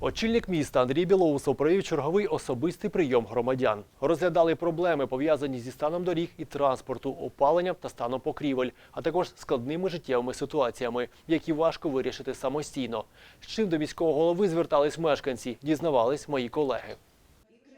Очільник міста Андрій Білоусов провів черговий особистий прийом громадян. Розглядали проблеми, пов'язані зі станом доріг і транспорту, опаленням та станом покрівель, а також складними життєвими ситуаціями, які важко вирішити самостійно. З чим до міського голови звертались мешканці, дізнавались мої колеги.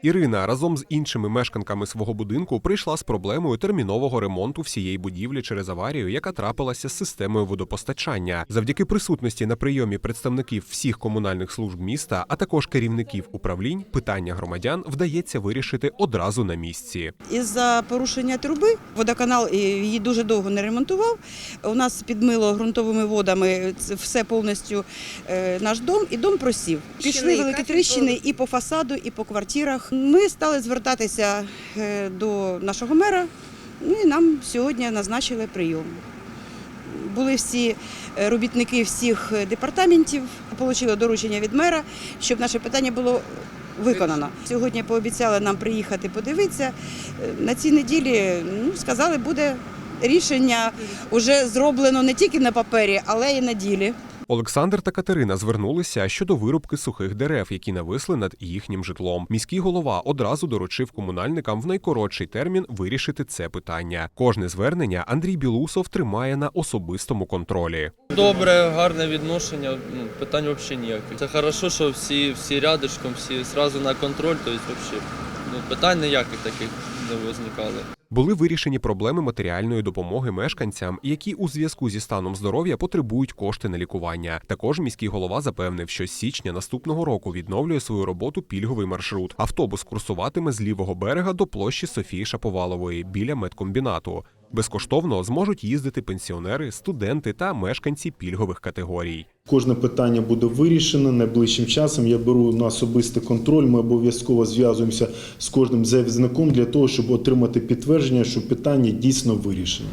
Ірина разом з іншими мешканками свого будинку прийшла з проблемою термінового ремонту всієї будівлі через аварію, яка трапилася з системою водопостачання. Завдяки присутності на прийомі представників всіх комунальних служб міста, а також керівників управлінь, питання громадян вдається вирішити одразу на місці. Із-за порушення труби водоканал її дуже довго не ремонтував. У нас підмило ґрунтовими водами все повністю е, наш дом, і дом просів. Пішли великі тріщини і по фасаду, і по квартирах. Ми стали звертатися е, до нашого мера, ну і нам сьогодні назначили прийом. Були всі е, робітники всіх е, департаментів, отримали доручення від мера, щоб наше питання було виконано. Сьогодні пообіцяли нам приїхати подивитися. На цій неділі ну, сказали, буде рішення вже зроблено не тільки на папері, але й на ділі. Олександр та Катерина звернулися щодо вирубки сухих дерев, які нависли над їхнім житлом. Міський голова одразу доручив комунальникам в найкоротший термін вирішити це питання. Кожне звернення Андрій Білусов тримає на особистому контролі. Добре, гарне відношення, ну, питань взагалі ніяких. Це хорошо, що всі, всі рядишком, всі одразу на контроль, тобто взагалі ну, питань ніяких таких не виникали. Були вирішені проблеми матеріальної допомоги мешканцям, які у зв'язку зі станом здоров'я потребують кошти на лікування. Також міський голова запевнив, що з січня наступного року відновлює свою роботу пільговий маршрут. Автобус курсуватиме з лівого берега до площі Софії Шаповалової біля медкомбінату. Безкоштовно зможуть їздити пенсіонери, студенти та мешканці пільгових категорій. Кожне питання буде вирішено найближчим часом. Я беру на особистий контроль. Ми обов'язково зв'язуємося з кожним завізником для того, щоб отримати підтвердження, що питання дійсно вирішено.